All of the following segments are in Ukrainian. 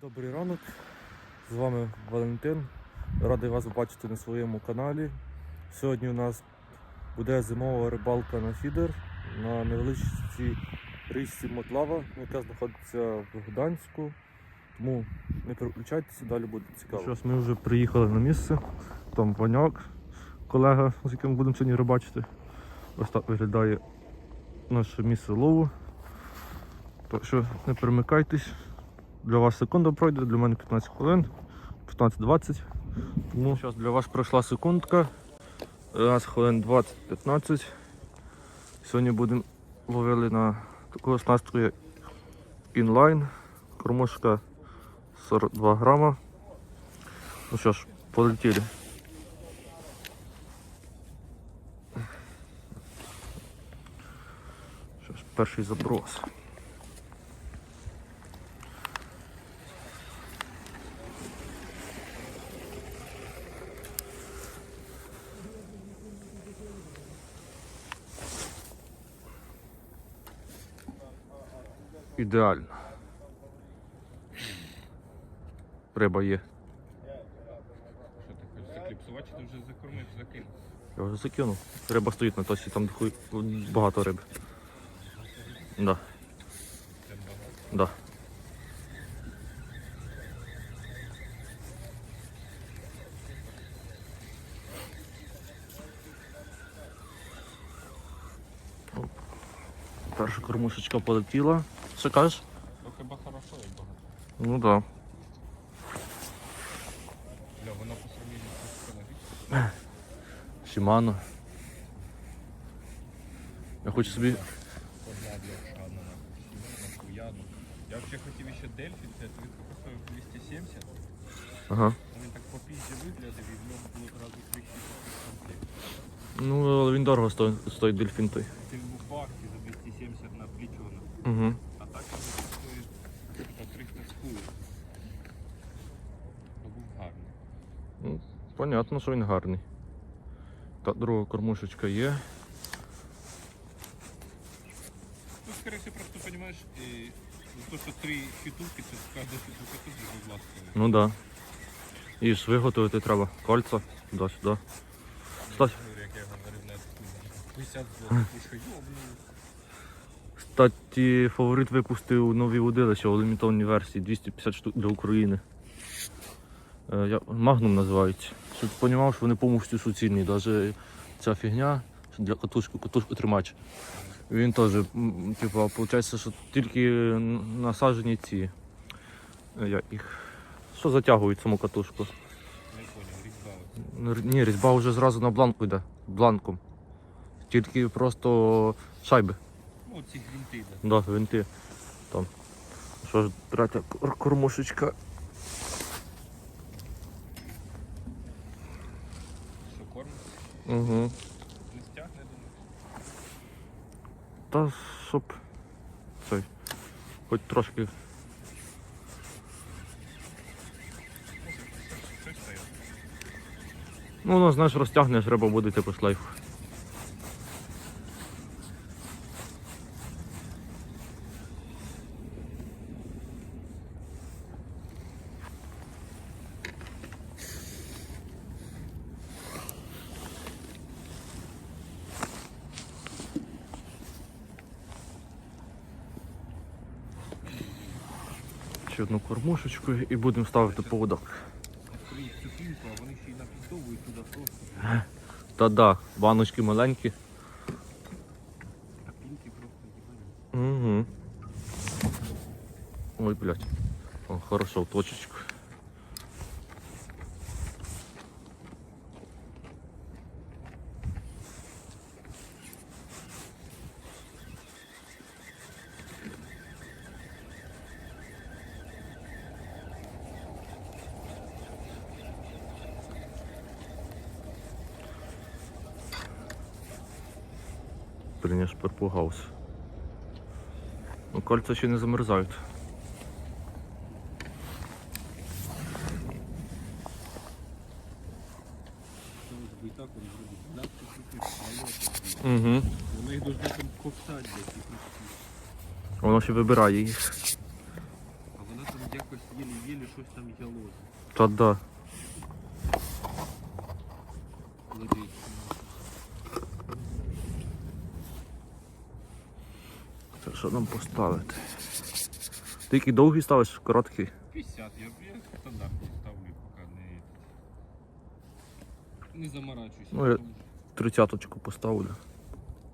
Добрий ранок, з вами Валентин. Радий вас бачити на своєму каналі. Сьогодні у нас буде зимова рибалка на фідер на невеличкій річці Мотлава, яка знаходиться в Гданську. Тому не переключайтеся, далі буде цікаво. Щось ми вже приїхали на місце. Там Ваняк, колега, з яким будемо сьогодні рибачити. Ось так виглядає наше місце лову. Так що не перемикайтесь. Для вас секунда пройде, для мене 15 хвилин, 15-20. Тому зараз для вас пройшла секундка. Нас хвилин 20-15. Сьогодні будемо ловили на таку оснастку інлайн. Кормушка 42 грама. Ну що ж, полетіли. Що ж, перший заброс. Ідеально. Риба є. Що ти хочеш закліпсувати, чи ти вже закормив, закинув? Я вже закинув. Риба стоїть на точці, там хуй багато риби. Да, да. Перша кормушечка полетіла. Що кажеш? Ну хіба хорошо, як багато. Ну так. Бля, воно по сравнению з технологічним. Да. Шимано. Я хочу собі. Я взагалі хотів ще дельфін, це він коштує 270. Ага. Він так по пізді виглядав і в нього було одразу три комплект. Ну, але він дорого стоїть, стоїть дельфін той. Він був в бахті за 270 на плічону. Угу. А так він стоїть по 300 з хуй. То був гарний. Ну, понятно, що він гарний. Та друга кормушечка є. Ну, скорее всего, просто понимаешь, э, то, что три фитулки, це каждая фитулка тут буде власна. Ну да. І ж виготовити треба. Кольця. Туди, сюди. Кстати, Як я говорив на 50 злотих, що йобну. кстати, фаворит випустив нові удилища у лімітованій версії 250 штук для України. Е, Магнум називається. Щоб ти розумів, що вони повністю суцільні. Навіть ця фігня для катушки, катушку тримач. Він теж, типу, виходить, що тільки насаджені ці. е, Як їх. Що затягують саму катушку. Не різьба. Ну, Ні, різьба вже зразу на бланку йде. Бланком. Тільки просто шайби. Ну, ці гвинти, да. Да, винти. Там. Що ж, третя кор- кормушечка. Що кормить? Угу. Не стягне, думаю. Та щоб. Цей. Хоч трошки. Ну, воно, знаєш, розтягнеш, риба буде типу шлейф. Ще одну кормушечку і будемо ставити поводок. Та да, баночки маленькі. Угу. Ой, блядь. Хорошо, точечку. Блін, я ж перепугався. Ну, кольця ще не замерзають. Угу. Вони їх дуже там ковтать, блядь. Воно ще вибирає їх. А вона там якось єлі-єлі щось там яло. Та да. Лежить. Це нам? Ти який довгий ставиш, короткий? 50, я, я стандартно ставлю, поки не... Не заморачуюся. Ну, я- Тридцяточку поставлю.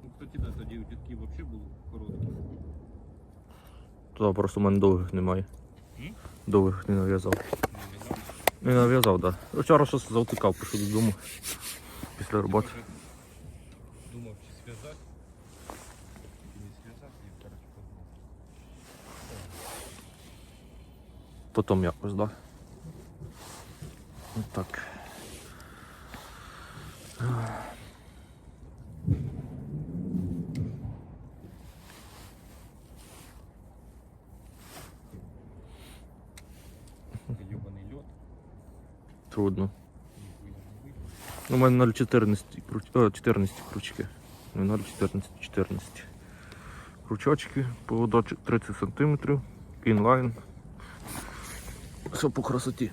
Ну, кстати, да, тоді у дітки взагалі були короткі. Туди просто в мене довгих немає. М? Довгих не нав'язав. Не нав'язав, так. Да. Вчора щось завтикав, пішов додому після роботи. Думав, чи зв'язати. Чи не зв'язати, і коротше подумав. Потім якось, так. Да? Так. Йобаний льот. Трудно. У мене 0,14 круч... 14 крючки. Не 0,14, 14. Крючочки, поводочок 30 см, інлайн. Все по красоті.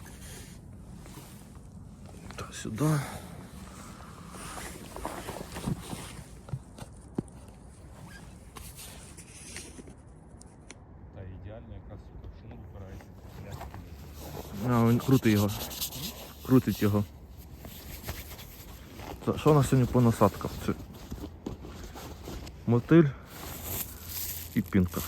Так, сюди. А, він крутить його. Крутить його. Та, Що у нас сьогодні по насадках? Це мотиль і пінка.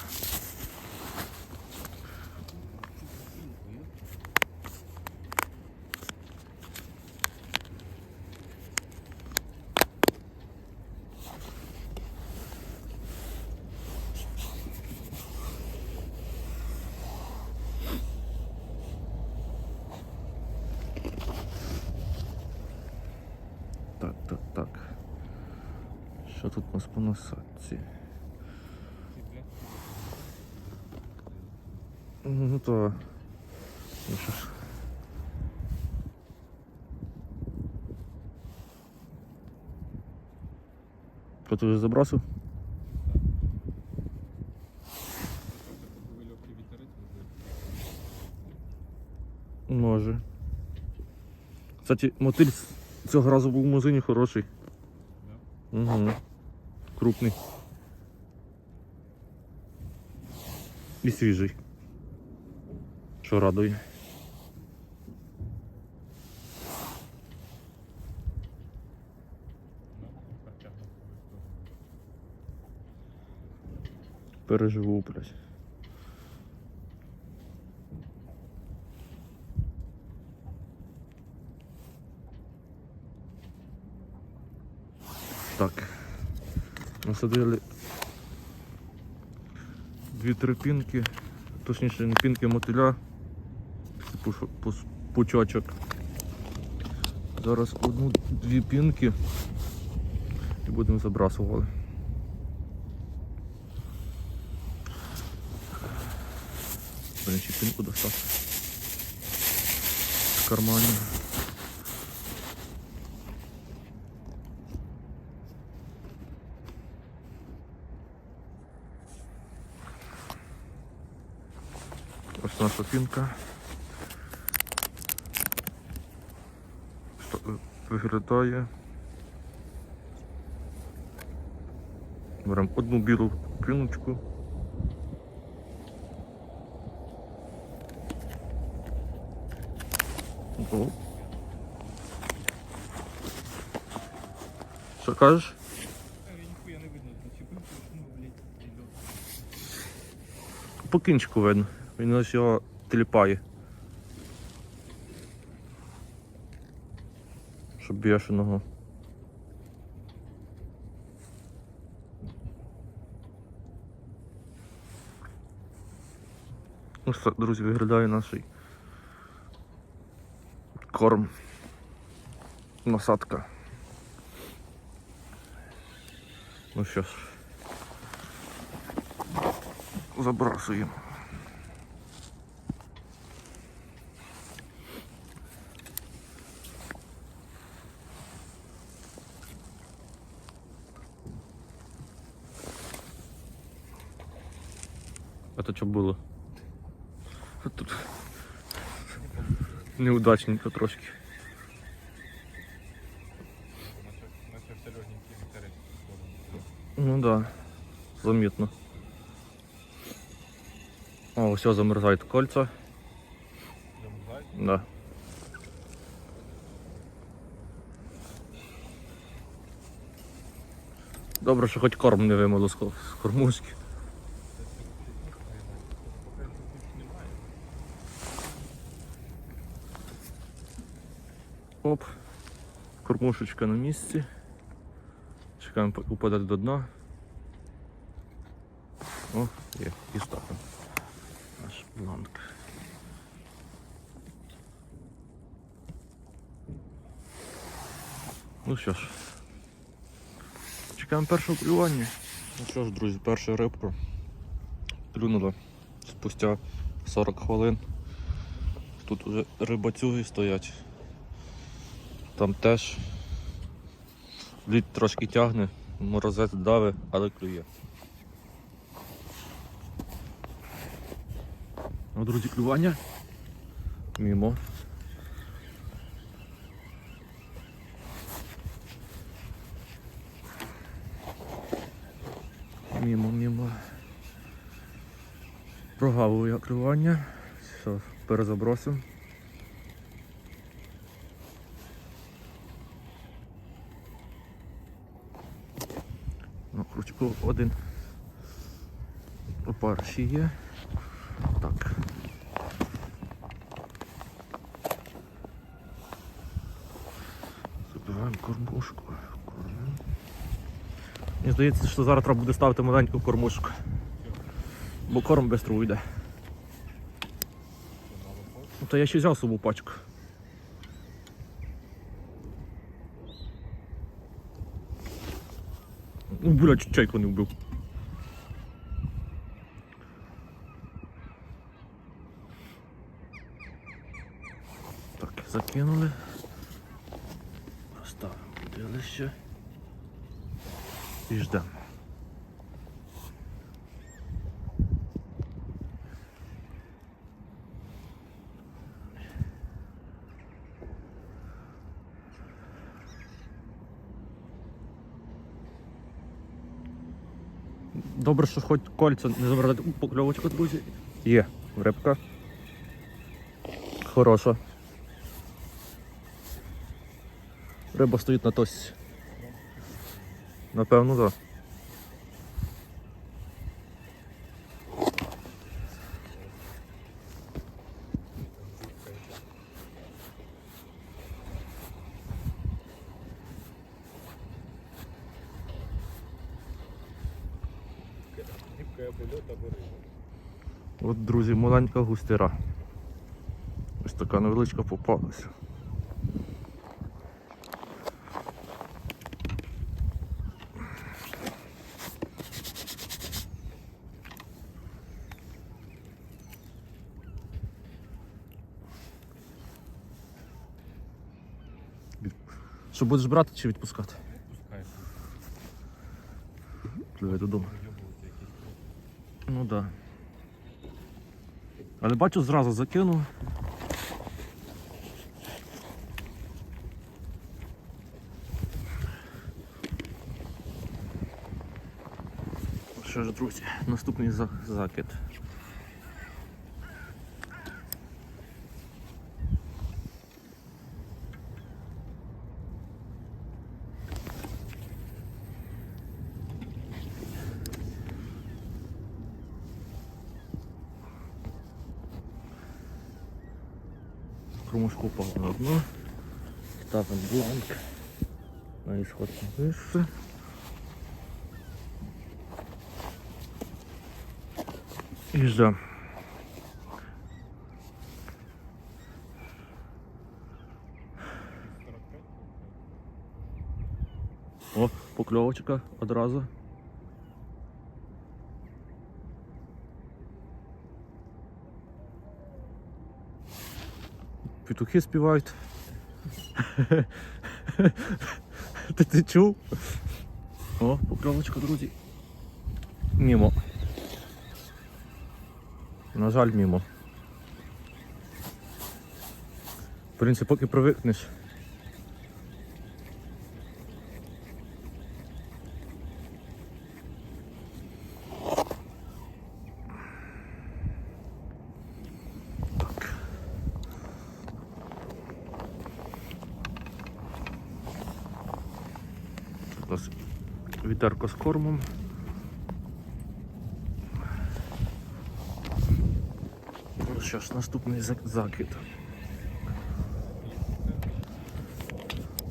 Так, так, так. Що тут у нас по насадці? Ну то. Ну що ж. Що ти вже забросив? Може. Кстати, мотиль з цього разу був в магазині хороший. Угу. Крупний. І свіжий. Що радує. Переживу, блядь. Так. Насадили дві-три пінки, точніше не пінки мотиля, пучочок. Зараз одну-дві пінки і будемо забрасувати. Блін, ще пінку достати. В кармані. Ось наша пінка. Е, виглядає. Беремо одну білу піночку. О. Що кажеш? Ніхуя не видно, зачепив, ну. По кінчику видно. Він ось його тіліпає. Щоб бешеного. Ось так, друзі, виглядає наш корм. Насадка. Ну що ж. Забрасуємо. А то що було? Тут неудачненько трошки. Ну да, заметно. О, все, замерзають кольца. Замерзає? Да. Добре, що хоч корм не вимило з кормушки. Поки тут більше немає. Оп. Кормушечка на місці. Чекаємо, упаде до дна. О, є, і ставимо. Наш бланк. Ну що ж. Чекаємо першого клювання. Ну що ж, друзі, перша рибка. Клюнула спустя 40 хвилин. Тут уже рибацюги стоять. Там теж лід трошки тягне, морозець дави, але клює. Ну, друзі, клювання. Мімо. Мімо, мімо. Прогавив я клювання. Все, перезабросимо. Крючку один. Опар ще є. Так. Забираємо кормушку. Корму. Мені здається, що зараз треба буде ставити маленьку кормушку. Бо корм швидко уйде. Ну, то я ще взяв собі пачку. Ну, бля, чуть чайку не вбив. Так, закинули. Поставимо дилище. І ждемо. Добре, що хоч кольця не забрати покльовочку, друзі. Є, рибка. Хороша. Риба стоїть на тосі. Напевно, так. Да. Гібка я польот або риба. От, друзі, маленька густира. Ось така невеличка попалася. Що будеш брати чи відпускати? Пускай Клює додому. Ну так. Да. Але бачу, зразу закинув. Що ж, друзі, наступний закид. Кромушку упав на дно. Ставимо бланк. На ісход вище. І ждем. О, покльовочка одразу. Петухи співають. Ти, ти чув? О, покльовочка, друзі. Мімо. На жаль, мімо. В принципі, поки привикнеш. Так. Тут у нас відерко з кормом. Ну що ж, наступний зак- закид.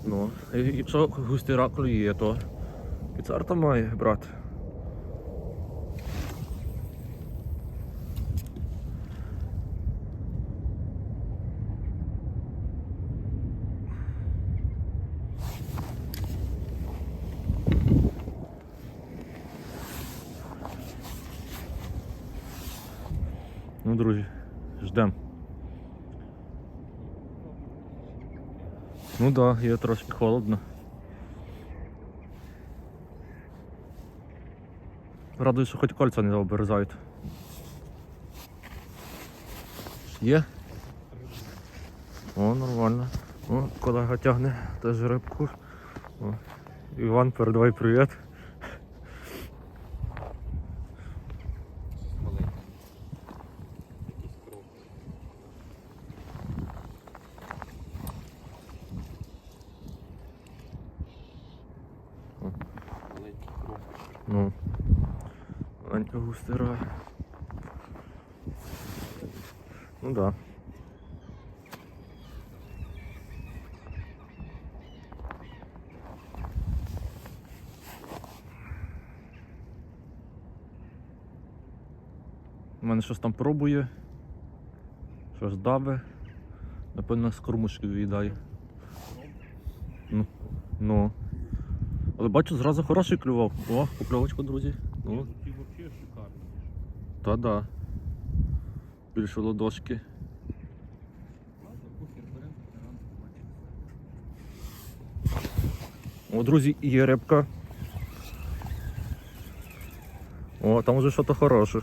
Ну, якщо густий рак клює, то і царта має брати. Друзі, ждем. Ну так, да, є трошки холодно. Радую, що хоч кольця не оберзають. Є? О, нормально. О, колега тягне теж рибку. О, Іван, передавай привіт. Маленький. Якийсь кров. Маленький кров. Ну. Маленька густера. Ну да. У мене щось там пробує. Щось даве. Напевно, з кормушки виїдає. Ну. Ну. Але бачу, зразу хороший клював. О, покльовочка, друзі. Ну, Ті взагалі шикарні. та да. Більше ладошки. О, друзі, є рибка. О, там вже щось хороше.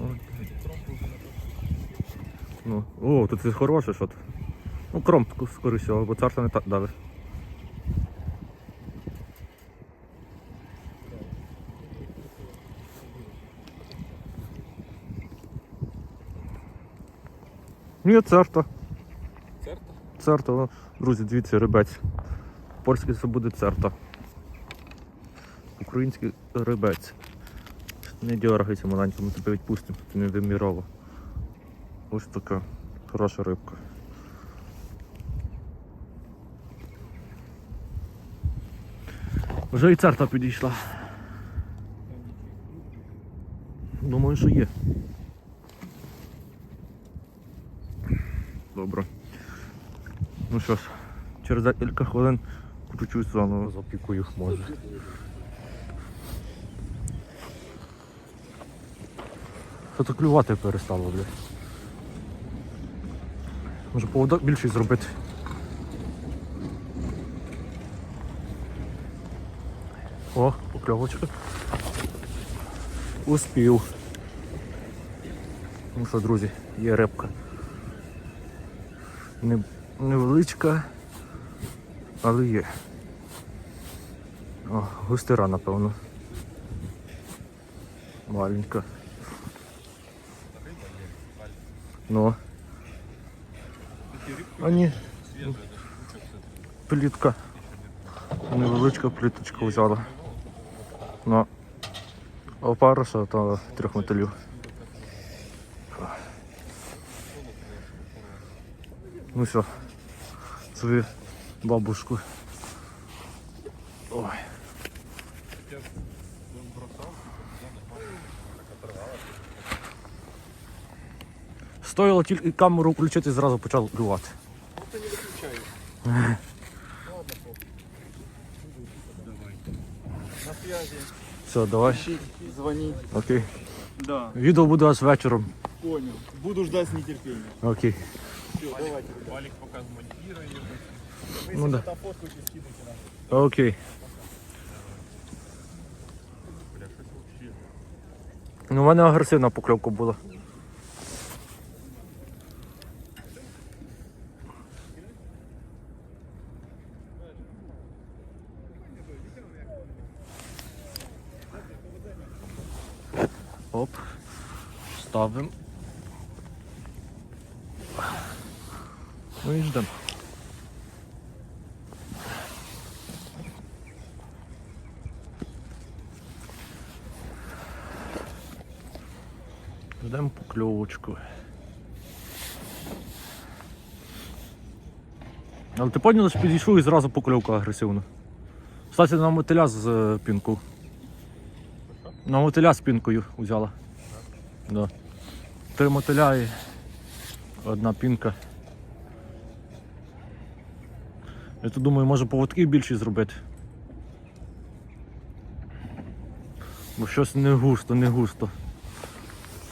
О, Ну, о, тут це хороше що. Ну, кром скоріше, всього, бо царство не так давить. Ні, церта. Церта? Церта, друзі, дивіться, рибець. Польський це буде церта. Український рибець. Не дергайся маленько, ми тебе відпустимо, ти не вимірова. Ось така хороша рибка. Вже і церта підійшла. Думаю, що є. Добре. Ну що ж, через декілька хвилин чуть-чуть заново запікую може. Що то клювати перестало, бля. Може поводок більший зробити. О, покльовочка. Успів. Ну що, друзі, є. Не, невеличка, але є. О, густера, напевно. Маленька. Ну, а ні, плітка. Невеличка пліточка взяла. Ну, опариша та трьох металів. Ну все, свою бабушку. Ой. Стоїло тільки камеру включити, зразу почав клювати. Все, давай. Звоніть. Окей. Да. Відео буде аж вечором. Понял. Буду ждать с нетерпением. Окей. Все, давайте. Валик пока змонтирует. Вы Ну да. там фоткайте, скидывайте нам. Окей. Ну, в мене агресивна покльовка була. Ставимо. Ну і ждемо. Ждемо покльовочку. Але ти поняв, що підійшов і зразу покльовка агресивна. Кстати, на мотиля з е, пінку. На мотиля з пінкою взяла. Да. Три мотиля і одна пінка. Я тут думаю, може поводки більші зробити. Бо щось не густо, не густо.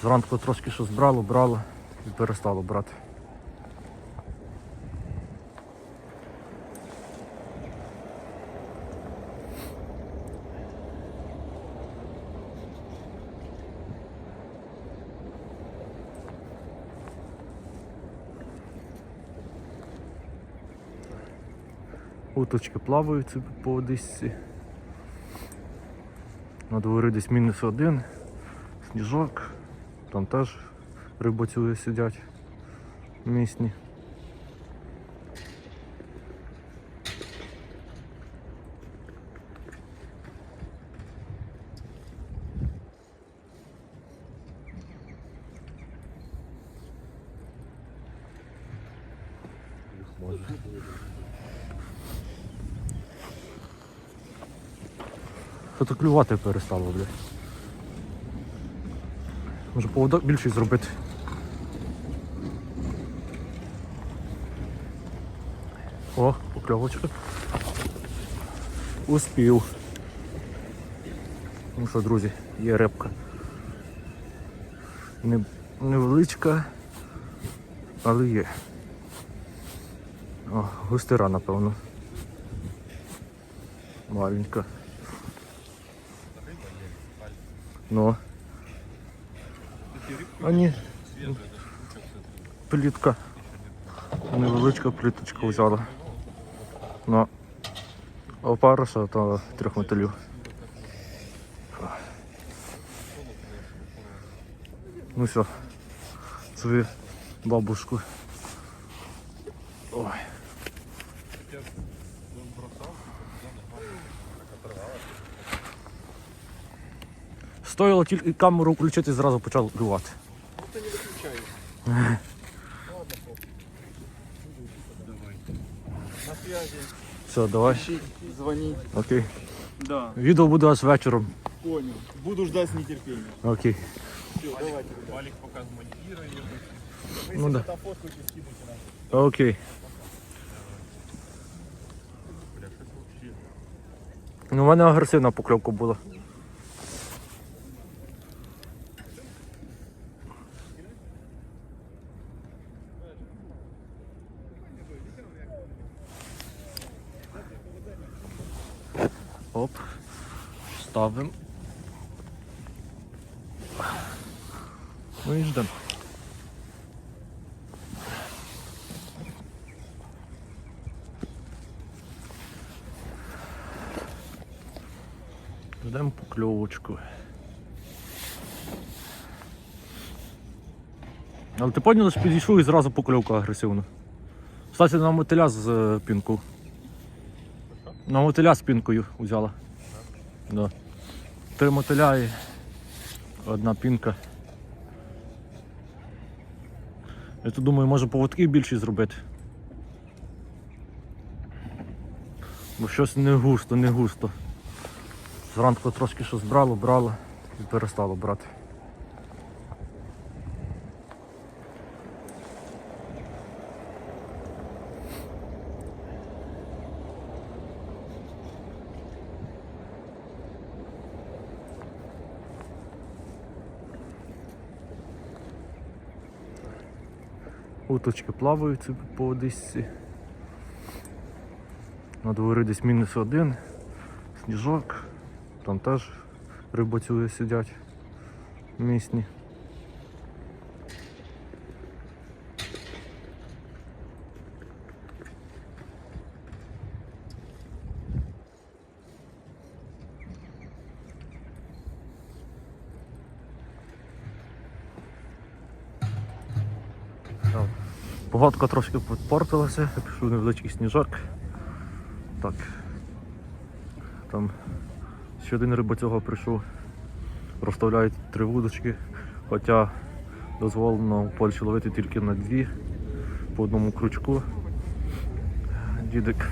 Зранку трошки щось брало, брало і перестало брати. Уточки плавають по Одесці. На дворі десь мінус один, сніжок, там теж рибацюги сидять місні. Клювати перестало, блядь. Може поводок більший зробити. О, покльовочка. Успів. Ну що, друзі, є рибка. Не, невеличка, але є. О, густира, напевно. Маленька. Ну. А ні, Свіже, да, штучок це плітка. Невеличка пліточка взяла. Ну. Опариша та трьох мотилів. Ну все. Собі бабушку. Ой. Капець, він бросав, туди ногами так оторвалося. Стоїло тільки камеру включити, зразу почав клювати. Давай. На связи. Все, давай. Ищи. Окей. Да, Відео буде аж вечором. понял. Буду ждать с нетерпением. Окей. Все, давайте. поки змонтірує. Вы Ну да. Окей. Ну, у мене агресивна покльовка була. Оп. Ставимо. Ну і ждемо. Ждемо покльовочку. Але ти поняв, що підійшов і зразу покльовка агресивна. Кстати, на мотиля з е, пінку. На мотиля з пінкою взяла. Да. Три мотиля і одна пінка. Я тут думаю, може поводки більше зробити. Бо щось не густо, не густо. Зранку трошки щось брало, брало і перестало брати. Уточки плавають по Одесці. На дворі десь мінус один, сніжок, там теж рибацюги сидять місні. Так. Погодка трошки підпортилася, пішов невеличкий сніжок. Так. Там ще один рибацюга прийшов. Розставляють три вудочки, хоча дозволено в Польщі ловити тільки на дві по одному крючку. Дідик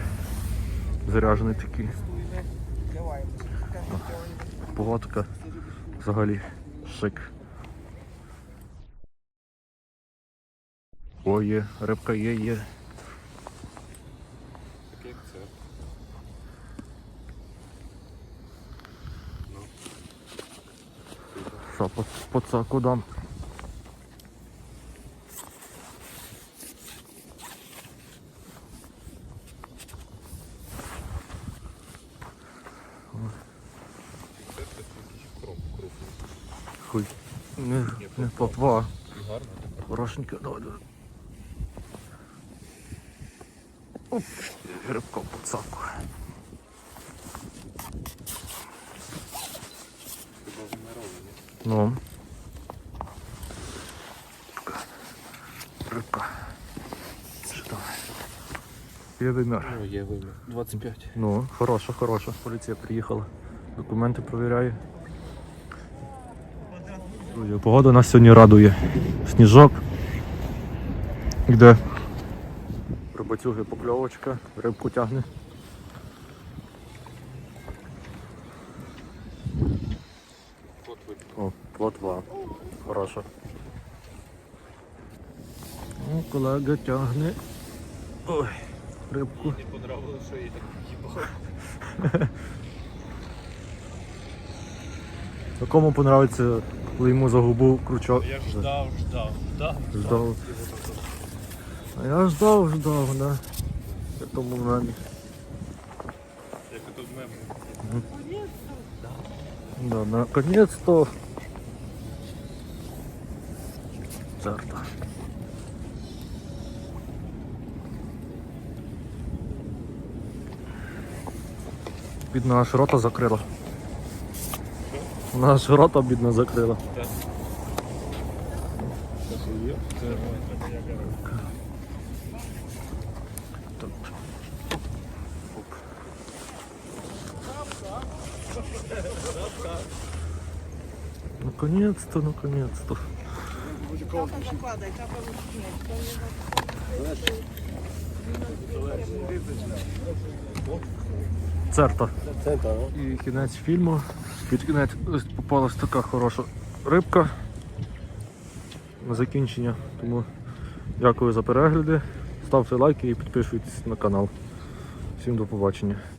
заряджений такий. Погодка взагалі шик. О, є, рибка є, є. Таке як це. Що, по, по цаку дам. Хуй. Не, не. І гарно давай, давай. Оп, рибка по цаку. Хіба. Ну. Рибка. Що там? Є вимір. Ну, є вимір. 25. Ну, хороша, хороша. Поліція приїхала. Документи перевіряє. Друзі, Погода нас сьогодні радує. Сніжок. Йде. Рибацюги покльовочка, рибку тягне. О, плотва. Хороша. Ну, колега тягне. Ой, рибку. Мені понравилось, що я так їбав. Якому понравиться, коли йому загубив крючок. Я ждав, ждав, ждав. Ждав. А я ждав, ждав, да. Я тому мемі. Як тут мем. Да, наконец-то. Церта. Бідна аж рота закрила. Вона аж рота бідна закрила. Так. Оп. Наконец-то, наконец-то. Церта. І кінець фільму. Під кінець попалась така хороша рибка на закінчення. Тому дякую за перегляди. Ставте лайки і підписуйтесь на канал. Всім до побачення.